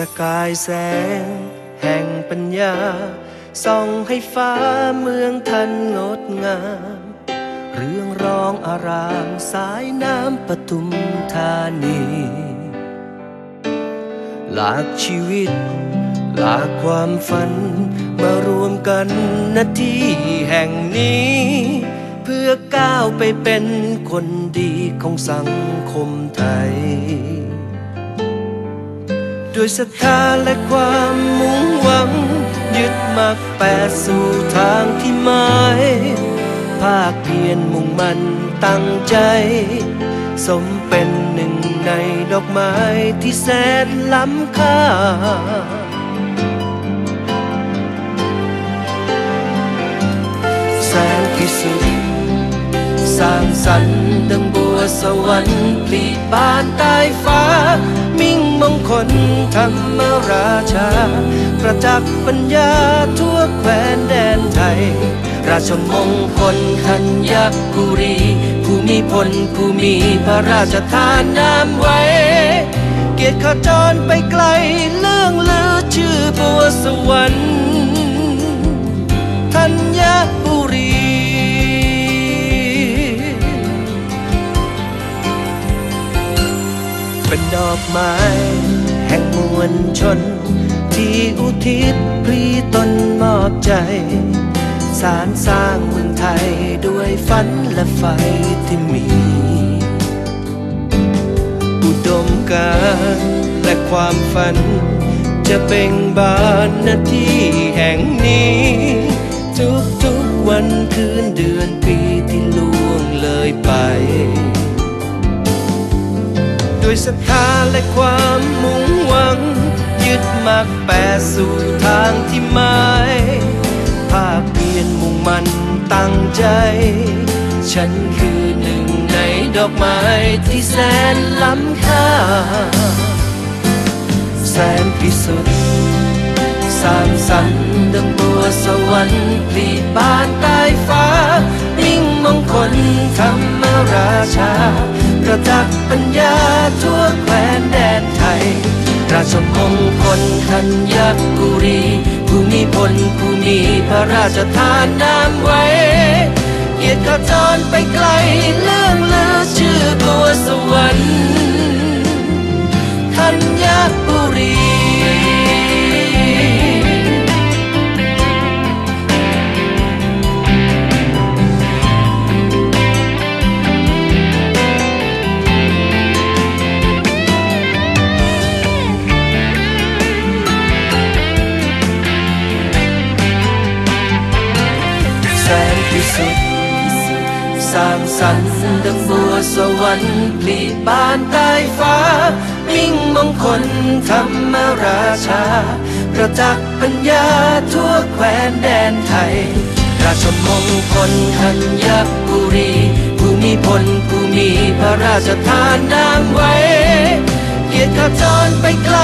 ประกายแสง แห่งปัญญา ส่องให้ฟ้าเมืองทันงดงาม เรื่องร้องอารามสายน้ำปทุมธานี หลากชีวิต หลากความฝัน มารวมกันณที่แห่งนี้ เพื่อก้าวไปเป็นคนดีของสังคมไทย ด้วยศรัทธาและความมุ่งหวัง ยึดมักแปดสู่ทางที่หมายภาคเพียรมุ่งมั่นตั้งใจ สมเป็นหนึ่งในดอกไม้ที่แสนล้ำค่าแสงพิสุทธิ์สร้างสรรค์ดังบัวสวรรค์ผลิบานใต้ฟ้า ลธรรมราชา ประจักษ์ปัญญาทั่วแคว้นแดนไทย ราชมงคลธัญบุรี ผู้มีพลผู้มีพระราชทานนามไว้ เกียรติขจรไปไกลเลื่องลือชื่อบัวสวรรค์ธัญบุรีเป็นดอกไม้ แห่งมวลชน ที่อุทิศพรีตนมอบใจ สารสร้างเมืองไทยด้วยฝันและไฟที่มี อุดมการและความฝัน จะเบ่งบานหน้าที่แห่งนี้ ทุกๆวันคืนเดือนปีที่ล่วงเลยไป ด้วยศรัทธาและความมุ่งหวัง ยึดมักแปดสู่ทางที่หมายภาคเพียรมุ่งมันตั้งใจ ฉันคือหนึ่งในดอกไม้ที่แสนล้ำค่า แสนพิสุทธิ์สางสรรค์ดังบัวสวรรค์ผลิบานใต้ฟ้ามิ่งมงคลธรรมราชา ประจักษ์ปัญญาทั่วแคว้นแดนไทย ราชมงคลธัญบุรีผู้มีพลผู้มีพระราชทานนามไว้ เกียรติขจรไปไกลเลื่องลือชื่อตัวสวรรค์ธัญบุรี สุทธิ์สร้างสรรค์ดังบัวสวรรค์ผลิบานใต้ฟ้า มิ่งมงคลธรรมราชา ประจักษ์ปัญญาทั่วแคว้นแดนไทย ราชมงคลธัญบุรีผู้มีพลผู้มีพระราชทานนามไว้ เกียรติขจรไปไกล